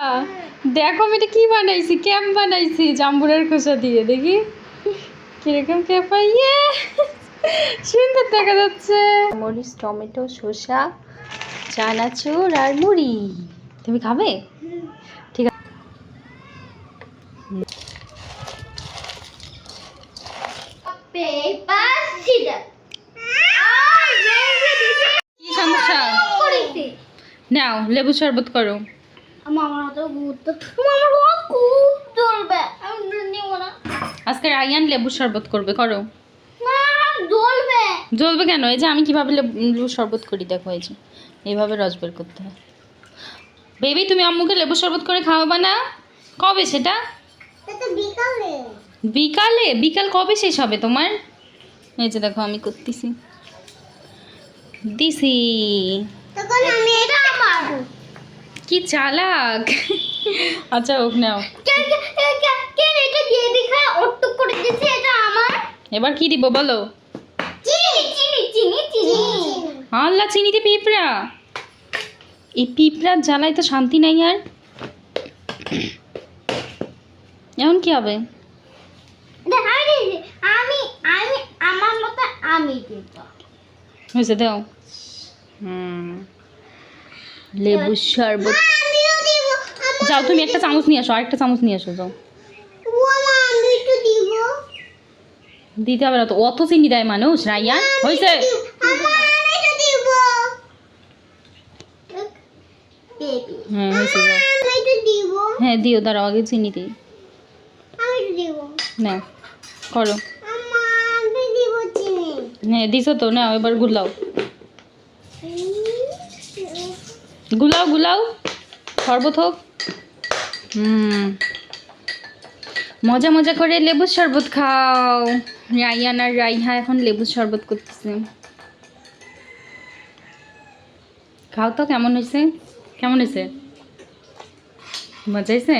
আহ, দেখো আমি এটা কি বানাইছি ক্যাম্প বানাইছি? জাম্বুরের খোসা দিয়ে দেখি। কীরকম ক্যাম্প ইয়ে! সুন্দর দেখা যাচ্ছে। মরিচ টমেটো শসা চানাচুর আর মুড়ি। তুমি খাবে? ঠিক আছে। নাও লেবু শরবত করো। আমার আমার গুরুত্ব আমার খুব জ্বলবে আমি নিব না। আজকে রায়ান লেবু শরবত করবে করো। জ্বলবে। জ্বলবে কেন? এই যে আমি কীভাবে লেবু শরবত করি দেখো এই যে। এইভাবে রস বের করতে হয়। বেবি তুমি আম্মুকে লেবু শরবত করে খাওয়াবা না? কবে সেটা? বিকালে। বিকালে? বিকাল কবে শেষ হবে তোমার? এই যে দেখো আমি করতেছি। দিছি। তখন আমি এটা আমার কি চালাক? আচ্ছা ওক নাও। কে কে কে কে- কে এটা দিয়ে দেখা অট্টু করে দিয়েছে এটা আমার। এবার কি দিব বলো? চিনি চিনি চিনি চিনি। আল্লাহ চিনিতে পিঁপড়া। এই পিঁপড়ার জ্বালায় তো শান্তি নাই আর। এখন কি হবে? আমি আমি আমার মতো আমি দিব। হয়েছে দাও। হুম। লেবু শরবত। যাও তুমি একটা চামচ নিয়ে আসো আরেকটা চামচ নিয়ে আসো যাও। দিতে হবে না তো অত চিনি দেয় মানুষ রাইয়ান হয়েছে? হ্যাঁ হয়েছে হ্যাঁ দিও দাঁড়াও আগে চিনি দিই। নাও করো। হ্যাঁ দিছো তো না এবার গুলাও। গুলাও গুলাও। শরবত হোক। হুম। মজা মজা করে লেবুর শরবত খাও। রাইয়ান আর রাইহা এখন লেবুর শরবত করতেছে। খাও তো কেমন হয়েছে? কেমন হয়েছে? মজা হয়েছে?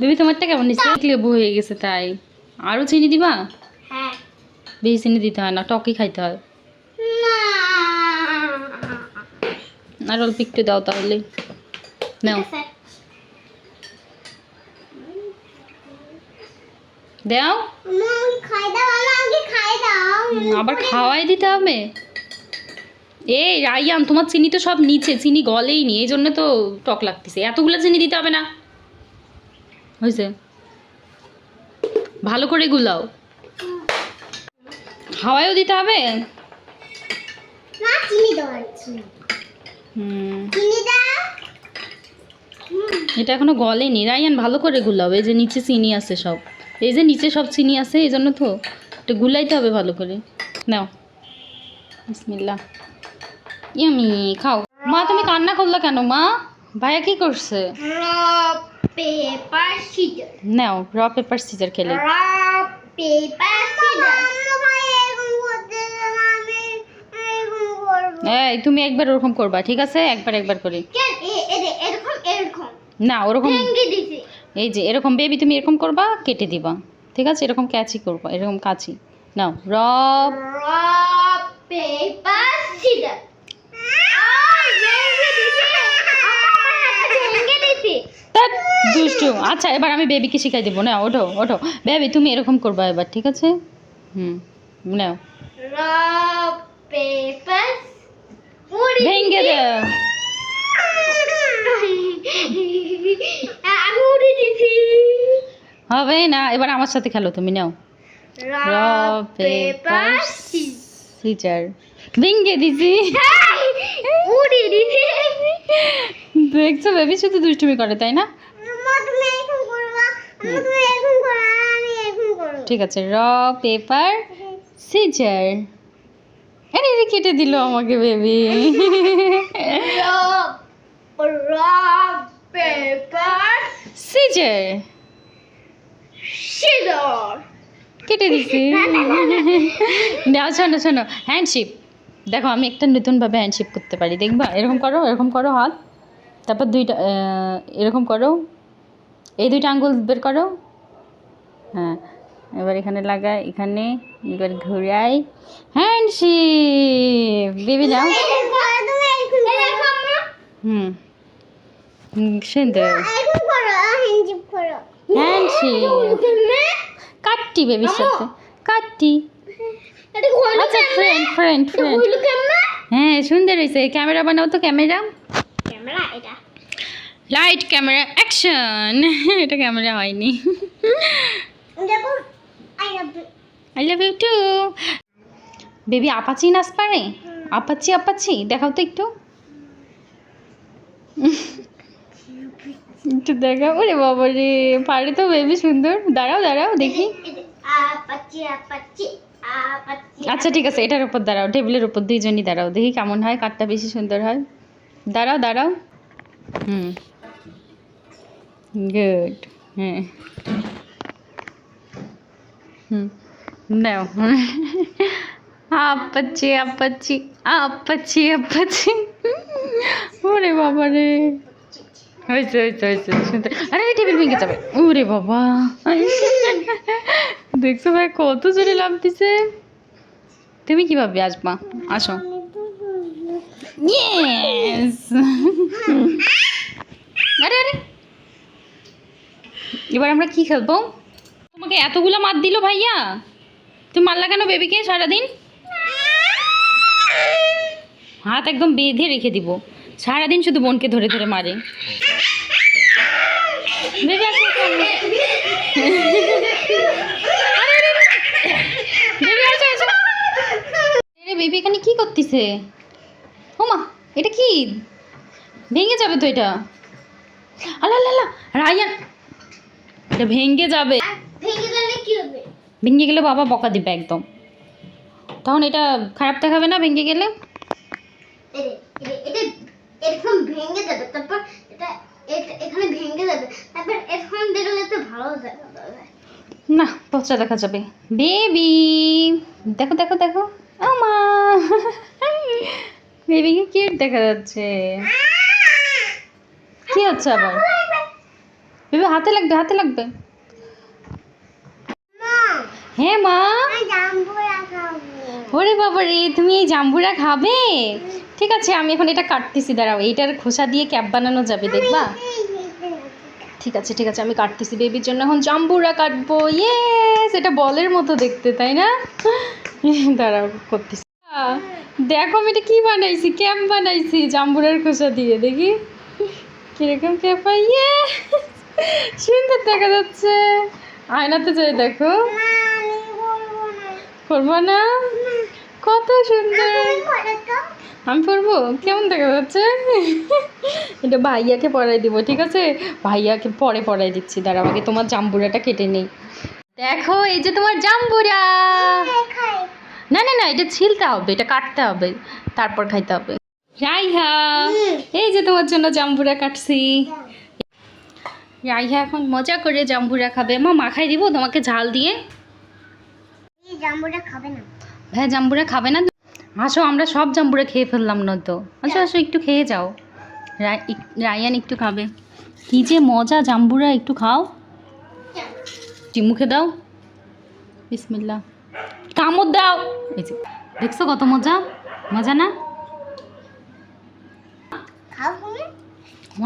বেবি তোমারটা কেমন হয়েছে? লেবু হয়ে গেছে তাই। আরও চিনি দিবা? হ্যাঁ। বেশি চিনি দিতে হয় না টকই খাইতে হয় না আর অল্প একটু দাও তাহলে নাও। দাও। আবার খাওয়াই দিতে হবে। এই রাইয়ান তোমার চিনি তো সব নিচে চিনি গলেই নি এই জন্য তো টক লাগতেছে। এতগুলো চিনি দিতে হবে না। হয়েছে। ভালো করে গুলাও। হাওয়াইও দিতে হবে। না চিনি দাও চিনি হুম চিনি দাও এটা এখনও গলেনি। রায়ান ভালো করে গুলাও। এই যে নিচে চিনি আছে সব। এই যে নিচে সব চিনি আছে এই জন্য তো এটা গুলাইতে হবে ভালো করে। নাও। বিসমিল্লাহ। ইয়ামি খাও। মা তুমি কান্না করল কেন মা? ভাইয়া কি করছে? নাও র পেপার সিজার খেলে। পেপার সিজার এই তুমি একবার ওরকম করবা ঠিক আছে? একবার একবার করে। না ওরকম এই যে এরকম বেবি তুমি এরকম করবা কেটে দিবা। ঠিক আছে? এরকম ক্যাচি করবা এরকম কাচি। নাও র পেপার সিজার। আর ভেঙে দিছি। আমার ভেঙে দিছি। ধ্যাৎ, দুষ্টু। আচ্ছা এবার আমি বেবিকে শিখাই দেবো। না ওঠো ওঠো। বেবি তুমি এরকম করবা এবার ঠিক আছে? হুম নাও। রক পেপার ভেঙ্গে দাও আমি উড়ে দিছি হবে না এবার আমার সাথে খেলো তুমি নাও। র পেপার সিজার ভেঙ্গে দিছি। উড়ে দিছি দেখছ বেবি শুধু দুষ্টুমি করে তাই না? ঠিক আছে র পেপার সিজার আরে কেটে দিল আমাকে baby rock rock paper scissor scissor. কেটে দিছি। নাও শোনো শোনো। হ্যান্ডশিপ দেখো আমি একটা নতুনভাবে হ্যান্ডশিপ করতে পারি। দেখবা? এরকম করো এরকম করো হাত। তারপর দুইটা এরকম করো। এই দুইটা আঙ্গুল বের করো। হ্যাঁ। এবার এখানে লাগাই এখানে এবার ঘুরাই। হ্যান্ডশিপ বেবি নাও হুম সুন্দর কাটটি বেবির সাথে। কাটটি। আচ্ছা ফ্রেন্ড ফ্রেন্ড ফ্রেন্ড হ্যাঁ সুন্দর হয়েছে। ক্যামেরা বানাও তো ক্যামেরা। ক্যামেরা এটা। লাইট ক্যামেরা অ্যাকশন এটা ক্যামেরা হয়নি। দেখো I love you too baby Apache নাচ পারে? আপাচি আপাচি দেখাও তো একটু। একটু দেখাও। ওরে বাবা রে পারে তো বেবি সুন্দর। দাঁড়াও দাঁড়াও দেখি। আচ্ছা ঠিক আছে এটার উপর দাঁড়াও টেবিলের উপর দুইজনই দাঁড়াও দেখি কেমন হয় কাঠটা বেশি সুন্দর হয়। দাঁড়াও দাঁড়াও। হুম। গুড হ্যাঁ। হুম নাও আপচ্ছি আপচ্ছি আপচ্ছি আপচ্ছি ওরে বাবা রে। হয়েছে হয়েছে হয়েছে সুন্দর আরে টেবিল ভেঙে যাবে। ওরে বাবা। দেখছ ভাই, কত জোরে লাভ দিছে। তুমি কীভাবে আসবা আসো। আরে আরে। এবার আমরা কি খেলব? তোমাকে এতগুলো মার দিল ভাইয়া? তুমি মারলা কেন বেবিকে সারাদিন? হাত একদম বেঁধে রেখে দিব। সারাদিন শুধু বোনকে ধরে ধরে মারে। বেবি এখানে কি করতেছে? ওমা এটা কি? ভেঙে যাবে তো এটা? আল্লাহ আল্লাহ, রায়ান এটা ভেঙে যাবে। ভেঙে গেলে কি হবে? ভেঙে গেলে বাবা বকা দিবে একদম। তখন এটা খারাপ দেখাবে না ভেঙে গেলে? এটা এটা- এটা এরকম ভেঙে যাবে তারপর এটা এটা- এখানে ভেঙে যাবে তারপর এরকম দেখলে তো ভালো না পচা দেখা যাবে। বেবি দেখো দেখো দেখো। আমা বেবিকে কিউট দেখা যাচ্ছে। কি হচ্ছে আবার? বেবি হাতে লাগবে হাতে লাগবে। হ্যাঁ মা? ওরে বাবা রে তুমি এই জাম্বুরা খাবে? ঠিক আছে আমি এখন এটা কাটতেছি দাঁড়াও। এইটার খোসা দিয়ে ক্যাপ বানানো যাবে দেখবা? ঠিক আছে ঠিক আছে আমি কাটতেছি বেবির জন্য। এখন জাম্বুরা কাটবো। ইয়েস এটা বলের মতো দেখতে তাই না? দাঁড়াও করতেছি। দেখো আমি এটা কি বানাইছি ক্যাপ বানাইছি জাম্বুরার খোসা দিয়ে দেখি। কীরকম ক্যাপ ইয়ে সুন্দর দেখা যাচ্ছে। আয়নাতে যাই দেখো। করব না কত সুন্দর। আমি পরবো? কেমন দেখা যাচ্ছে? এটা ভাইয়াকে পরাই দিব, ঠিক আছে? ভাইয়াকে পরে পরাই দিচ্ছি। দাঁড়াও আমাকে তোমার জাম্বুরাটা কেটে নেই। দেখো, এই যে তোমার জাম্বুরা। না না না, এটা ছিলতে হবে, এটা কাটতে হবে। তারপর খাইতে হবে। রাইহা, এই যে তোমার জন্য জাম্বুরা কাটছি। রাইহা এখন মজা করে জাম্বুরা খাবে। মা, মাখাই দিব তোমাকে ঝাল দিয়ে। জাম্বুরা খাবে না। হ্যাঁ জাম্বুরা খাবে না? আসো আমরা সব জাম্বুরা খেয়ে ফেললাম না তো। আসো আসো একটু খেয়ে যাও। রায়ান একটু খাবে। কি যে মজা জাম্বুরা একটু খাও। মুখে দাও। বিসমিল্লা কামড় দাও। এই যে দেখছ কত মজা? মজা না?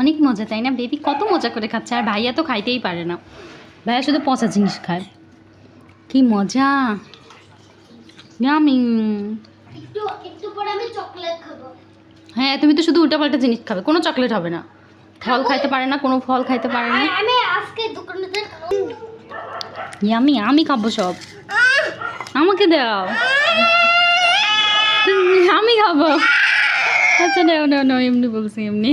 অনেক মজা তাই না? বেবি কত মজা করে খাচ্ছে আর ভাইয়া তো খাইতেই পারে না। ভাইয়া শুধু পচা জিনিস খায়। কি মজা। ইয়ামি একটু একটু পরে আমি চকলেট খাব। হ্যাঁ তুমি তো শুধু উল্টাপাল্টা জিনিস খাবে। কোনো চকলেট হবে না। ফল খাইতে পারে না কোনো ফল খাইতে পারে না। আমি আজকে দোকানেতে ইয়ামি আমি খাব সব। আমাকে দাও। আমি খাব। আচ্ছা নাও নাও নাও এমনি বলছি এমনি।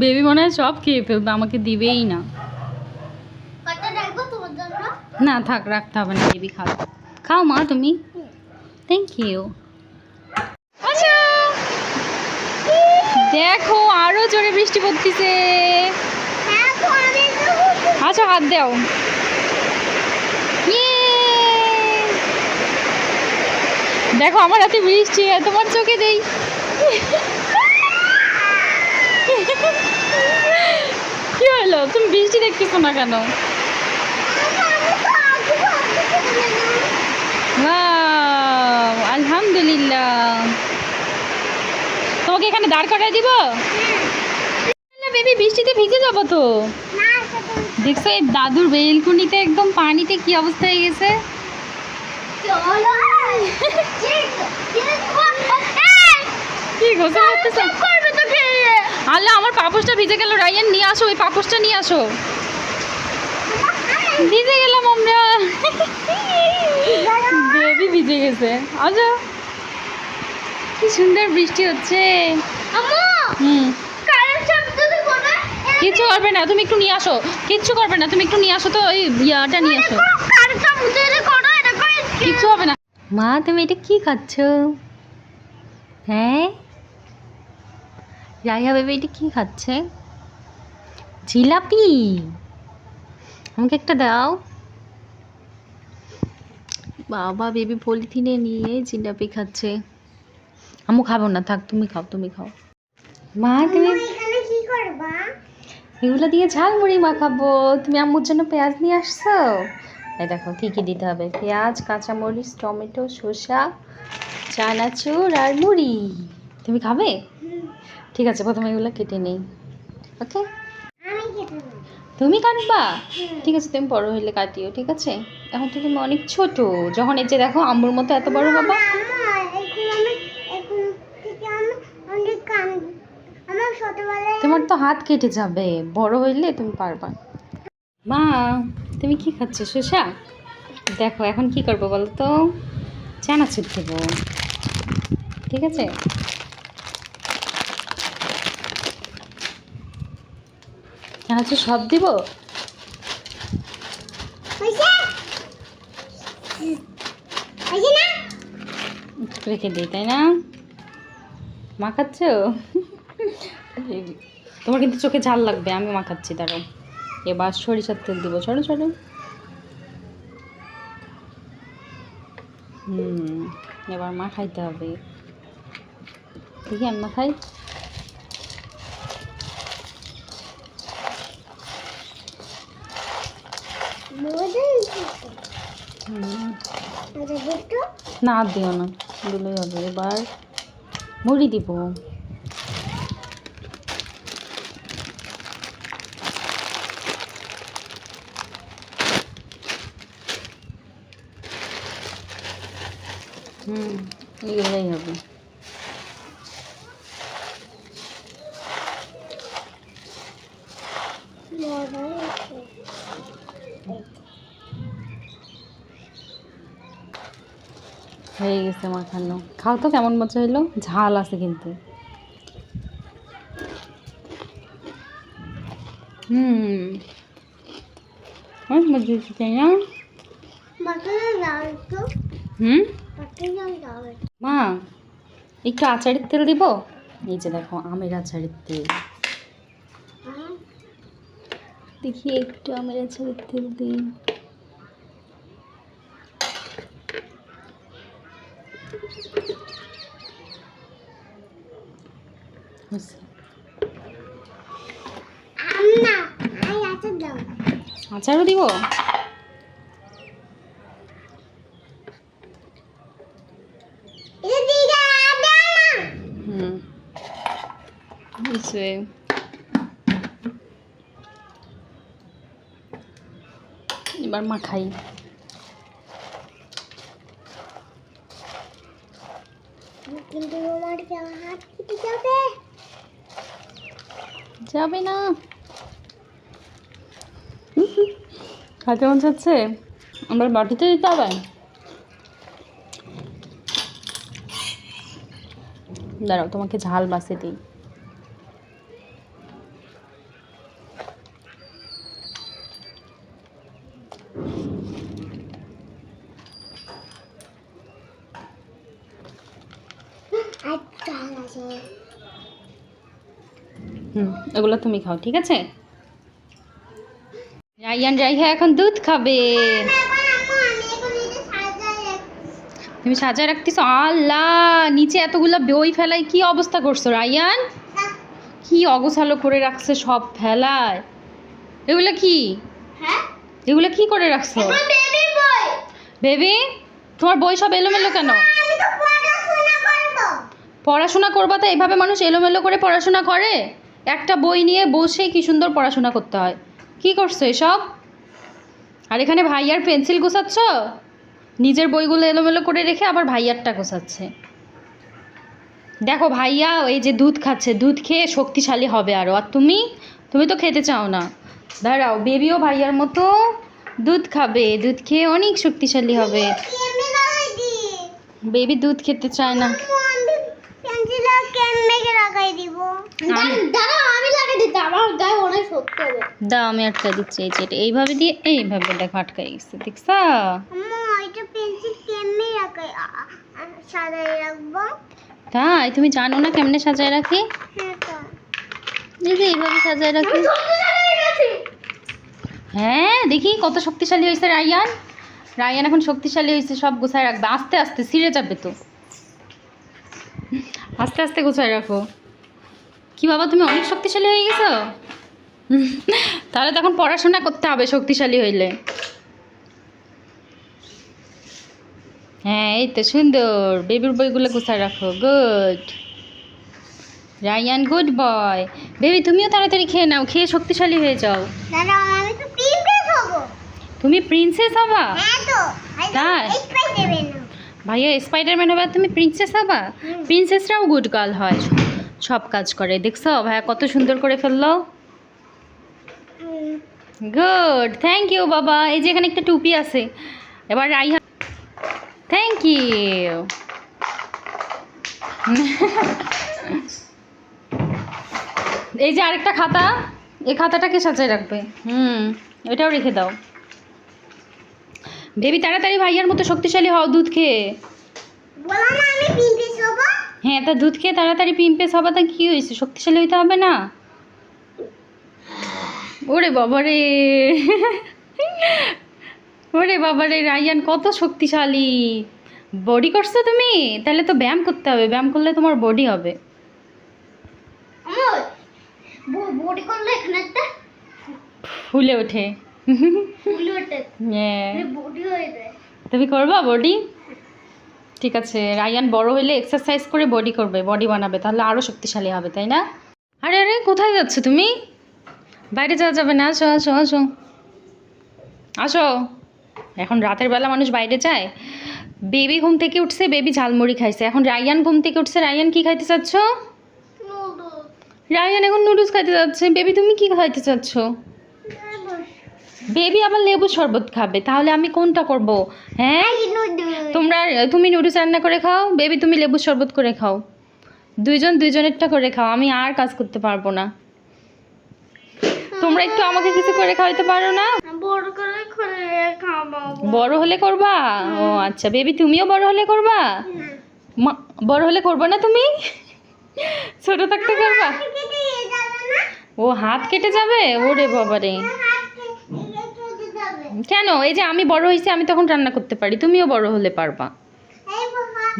বেবি মনে হয় সব খেয়ে ফেলবে আমাকে দিবেই না। না থাক রাখতে হবে না বেবি খাও খাও মা তুমি। থ্যাংক ইউ আচ্ছা। দেখো আরও জোরে বৃষ্টি পড়তেছে। আচ্ছা হাত দাও। দেখো আমার হাতে বৃষ্টি আর তোমার চোখে দেই কি হলো? তুমি বৃষ্টি দেখতেছো না কেন? Wow, আলহামদুলিল্লাহ। তোমাকে এখানে দাঁড় করাই দিব? বেবি বৃষ্টিতে ভিজে যাব তো? দেখছ এই দাদুর বেলকুনিতে একদম পানিতে কি অবস্থা হয়ে গেছে? আল্লাহ আমার পাপোশটা ভিজে গেল। রায়ান নিয়ে আসো ওই পাপোশটা নিয়ে আসো। ভিজে গেলাম আমরা। বেবি ভিজে গেছে। আচ্ছা কি সুন্দর বৃষ্টি হচ্ছে। হুম। কিচ্ছু করবে না তুমি একটু নিয়ে আসো। কিচ্ছু করবে না তুমি একটু নিয়ে আসো তো ওই ইয়াটা নিয়ে আসো। কিচ্ছু হবে না। মা তুমি এটা কি খাচ্ছ? হ্যাঁ? রাইয়া বেবি এটা কি খাচ্ছে? জিলাপি। আমাকে একটা দাও। বাবা বেবি পলিথিনে নিয়ে জিলাপি খাচ্ছে। আমু খাব না থাক তুমি খাও তুমি খাও। মা তুমি এগুলো দিয়ে ঝালমুড়ি মাখাবো। তুমি আম্মুর জন্য পেঁয়াজ নিয়ে আসছো? এই দেখো কী কী দিতে হবে? পেঁয়াজ কাঁচামরিচ টমেটো শসা চানাচুর আর মুড়ি। তুমি খাবে? ঠিক আছে প্রথমে এগুলো কেটে নেই। ওকে? তুমি কাটবা? ঠিক আছে তুমি বড় হইলে কাটিও ঠিক আছে? এখন তো তুমি অনেক ছোট। যখন এই যে দেখো আম্মুর মতো এত বড় হবা। তোমার তো হাত কেটে যাবে। বড় হইলে তুমি পারবা। মা তুমি কি খাচ্ছ শসা? দেখো এখন কি করব বলো তো? চানাচুর দেবো। ঠিক আছে? চানাচুর সব দিব? রেখে দিই তাই না? মাখাচ্ছ? তোমার কিন্তু চোখে ঝাল লাগবে আমি মাখাচ্ছি দাঁড়াও। এবার সরিষার তেল দিব ছোটো ছোটো হুম এবার মাখাইতে হবে। দেখি আমি মাখাই হুম না দিও না। দিলেই হবে। এবার মুড়ি দিব। হুম এগুলোই হবে হয়ে গেছে মাখানো খাও তো, কেমন মজা হইল? ঝাল আছে কিন্তু। মা, একটু আচারের তেল দিব? এই যে দেখো, আমের আচারের তেল। দেখি একটু আমের আচারের তেল দিই হয়েছে। আচারও দিব? হুম। হয়েছে। এবার মাখাই। কিন্তু আমার হাত কেটে যাবে? যাবে না। খাতে মন চাচ্ছে? আমার বাটিতে দিতে হবে? দাঁড়াও, তোমাকে ঝাল বাসে দিই। হুম, এগুলো তুমি খাও, ঠিক আছে? রাইয়ান রাইহা এখন দুধ খাবে। তুমি সাজায় রাখতেছো? আল্লাহ, নিচে এতগুলো বই ফেলায় কি অবস্থা করছ রাইয়ান? কি অগোছালো করে রাখছে সব ফেলায়। এগুলো কি? এগুলো কি করে রাখছো? বেবি, তোমার বই সব এলোমেলো কেন? পড়াশোনা করব তো, এইভাবে মানুষ এলোমেলো করে পড়াশোনা করে? একটা বই নিয়ে বসে কি সুন্দর পড়াশোনা করতে হয়। কি করছ এসব? আর এখানে ভাইয়ার পেন্সিল গোছাচ্ছ? নিজের বইগুলো এলোমেলো করে রেখে আবার ভাইয়ারটা গোছাচ্ছে। দেখো ভাইয়া এই যে দুধ খাচ্ছে দুধ খেয়ে শক্তিশালী হবে আরও আর তুমি? তুমি তো খেতে চাও না। দাঁড়াও বেবিও ভাইয়ার মতো দুধ খাবে। দুধ খেয়ে অনেক শক্তিশালী হবে। বেবি দুধ খেতে চায় না। কেমনে লাগাই দিব। দাঁড়াও আমি লাগাই দিতে আমার গায়ে অনেক শক্ত হবে। দাও আমি আটকা দিচ্ছি এই যে এইভাবে দিয়ে এইভাবে দেখো আটকাই গেছে দেখছা? আম্মা এটা পেন্সিল কেমনে লাগাই সাজাই রাখব। তাই? তুমি জানো না কেমনে সাজায় রাখি? হ্যাঁ এই যে এইভাবে সাজায় রাখি। হ্যাঁ দেখি কত শক্তিশালী হয়েছে রায়ান। রায়ান এখন শক্তিশালী হয়েছে সব গুছায় রাখবে। আস্তে আস্তে ছিঁড়ে যাবে তো। আস্তে আস্তে গুছায় রাখো। কি বাবা তুমি অনেক শক্তিশালী হয়ে গেছো? তাহলে তখন পড়াশোনা করতে হবে শক্তিশালী হইলে। হ্যাঁ এই তো সুন্দর। বেবির বইগুলো গুছায় রাখো। Good Ryan good boy baby তুমিও তাড়াতাড়ি খেয়ে নাও। খেয়ে শক্তিশালী হয়ে যাও। তুমি প্রিন্সেস হবা? হ্যাঁ তাই? ভাইয়া স্পাইডারম্যান হবে তুমি প্রিন্সেস হবা? প্রিন্সেসরাও গুড গার্ল হয়। সব কাজ করে দেখছ? ভাইয়া কত সুন্দর করে ফেলল। গুড থ্যাংক ইউ বাবা। এই যে এখানে একটা টুপি আছে। এবার রাইহা থ্যাংক ইউ এই যে আরেকটা খাতা এই খাতাটাকে সাজায় রাখবে। হুম এটাও রেখে দাও। বেবি তাড়াতাড়ি ভাইয়ার মতো শক্তিশালী হও দুধ খেয়ে। বলো না আমি প্রিন্সেস হব? হ্যাঁ তা দুধ খেয়ে তাড়াতাড়ি পিম্পেস হবা তা কী হয়েছে? শক্তিশালী হইতে হবে না? ওরে বাবারে ওরে বাবারে রায়ান কত শক্তিশালী। বডি করছ তুমি? তাহলে তো ব্যায়াম করতে হবে ব্যায়াম করলে তোমার বডি হবে। বডি করলে এখানে ফুলে ওঠে। যায়। তুমি করবা বডি? ঠিক আছে রায়ান বড় হলে এক্সারসাইজ করে বডি করবে বডি বানাবে তাহলে আরও শক্তিশালী হবে তাই না? আরে আরে কোথায় যাচ্ছ তুমি? বাইরে যাওয়া যাবে না আসো আসো আসো। আসো। এখন রাতের বেলা মানুষ বাইরে যায়। বেবি ঘুম থেকে উঠছে বেবি ঝালমুড়ি খাইছে। এখন রায়ান ঘুম থেকে উঠছে রায়ান কি খাইতে চাচ্ছ? রায়ান এখন নুডলস খাইতে চাচ্ছে বেবি তুমি কি খাইতে চাচ্ছ? বেবি আবার লেবু শরবত খাবে তাহলে আমি কোনটা করব? হ্যাঁ? তোমরা তুমি নুডলস রান্না করে খাও বেবি তুমি লেবু শরবত করে খাও। দুইজন দুইজনেরটা করে খাও আমি আর কাজ করতে পারব না। তোমরা একটু আমাকে কিছু করে খাওয়াতে পারো না? বড় হলে করবা? ও আচ্ছা বেবি তুমিও বড় হলে করবা? বড় হলে করবা না তুমি? ছোট থাকতে করবা? ও হাত কেটে যাবে? ওরে বাবারে। কেন? এই যে আমি বড় হয়েছি, আমি তখন রান্না করতে পারি। তুমিও বড় হলে পারবা।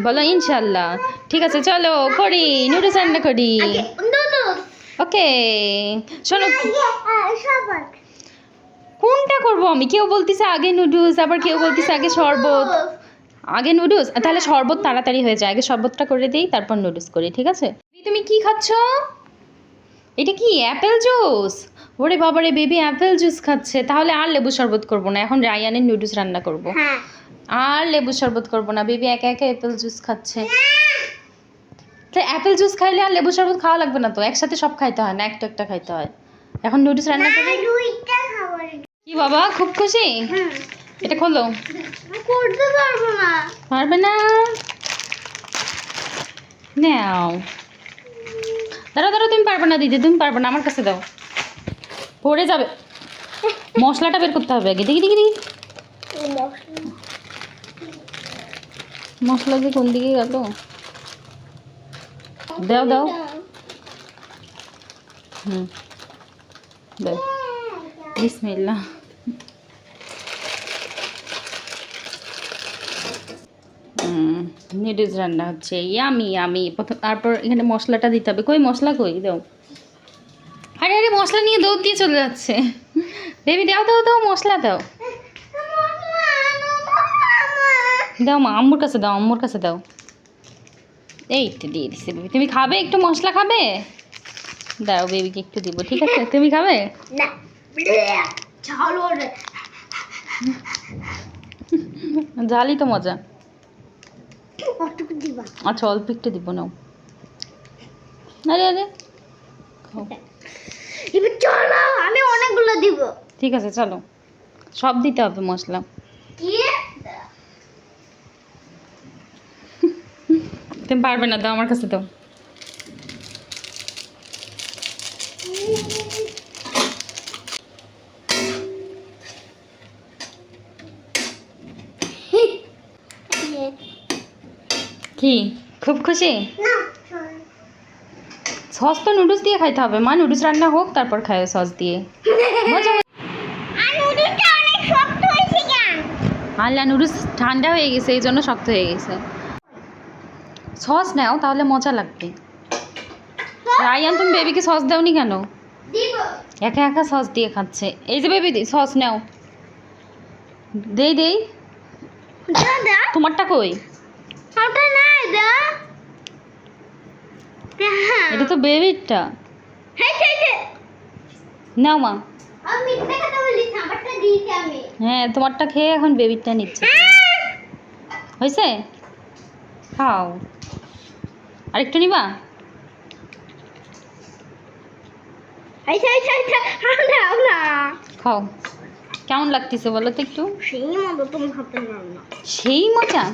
বলো ইনশাল্লাহ ঠিক আছে, চলো, করি নুডলস রান্না করি। ওকে, শোনো। কোনটা করব আমি? কেউ বলতেছে আগে নুডলস আবার কেউ বলতেছে আগে শরবত। আগে নুডলস তাহলে শরবত তাড়াতাড়ি হয়ে যায়। আগে শরবতটা করে দিই, তারপর নুডলস করি, ঠিক আছে? তুমি কি খাচ্ছ? এটা কি অ্যাপেল জুস ওরে বাবারে বেবি অ্যাপেল জুস খাচ্ছে। তাহলে আর লেবু শরবত করব না এখন রায়ানের নুডলস রান্না করব। হ্যাঁ। আর লেবু শরবত করব না বেবি একা একা অ্যাপেল জুস খাচ্ছে। তো অ্যাপেল জুস খাইলে আর লেবু শরবত খাওয়া লাগবে না তো একসাথে সব খাইতে হয় না একটা একটা খাইতে হয়। এখন নুডলস রান্না করে দুইটা খাবার। কি বাবা খুব খুশি? হুম এটা খোলো। করতে পারব না। পারবে না? নাও। দাঁড়াও দাঁড়াও তুমি পারবে না দিদি তুমি পারবে না আমার কাছে দাও। পড়ে যাবে। মশলাটা বের করতে হবে আগে। দেখি দেখি দেখি। মশলা যে কোন দিকে গেল? দাও দাও। হুম। দাও। রান্না হচ্ছে। ইয়ামি আমি প্রথম তারপর এখানে মশলাটা দিতে হবে। কই মশলা কই? দাও। আরে আরে, মশলা নিয়ে দৌড় দিয়ে চলে যাচ্ছে। বেবি, দাও দাও দাও, মশলা দাও। দাও মা, আম্মুর কাছে দাও, আম্মুর কাছে দাও। এই তো দিয়ে দিছে বেবি। তুমি খাবে? একটু মশলা খাবে? দাও বেবিকে একটু দিব, ঠিক আছে? তুমি খাবে? ঝালই তো মজা। আচ্ছা অল্প একটু দিব, নাও। আরে আরে। খাও। এবার চলো আমি অনেকগুলো দিব। ঠিক আছে চলো। সব দিতে হবে মশলা। কি? তুমি পারবে না দাও আমার কাছে দাও। কি? খুব খুশি? না। সস তো নুডলস দিয়ে খাইতে হবে। মা নুডলস রান্না হোক তারপর খায় সস দিয়ে। আল্লাহ নুডলস ঠান্ডা হয়ে গেছে এই জন্য শক্ত হয়ে গেছে। সস নাও তাহলে মজা লাগবে। রায়ান তুমি বেবিকে সস দাওনি কেন? একা একা সস দিয়ে খাচ্ছে। এই যে বেবি সস নাও। দেই দেই। তোমারটা কই? ওটা নাই দা এটা তো বেবিরটা হ্যাঁ হ্যাঁ হ্যাঁ নাও মা। আমি মিথ্যা কথা বলি খাবারটা দিয়েছি আমি। হ্যাঁ তোমারটা খেয়ে এখন বেবিরটা নিচ্ছে। হয়েছে? খাও। আরেকটু নিবা? খাও। কেমন লাগতেছে বলো তো একটু? সেই না। সেই মজা?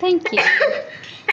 Thank you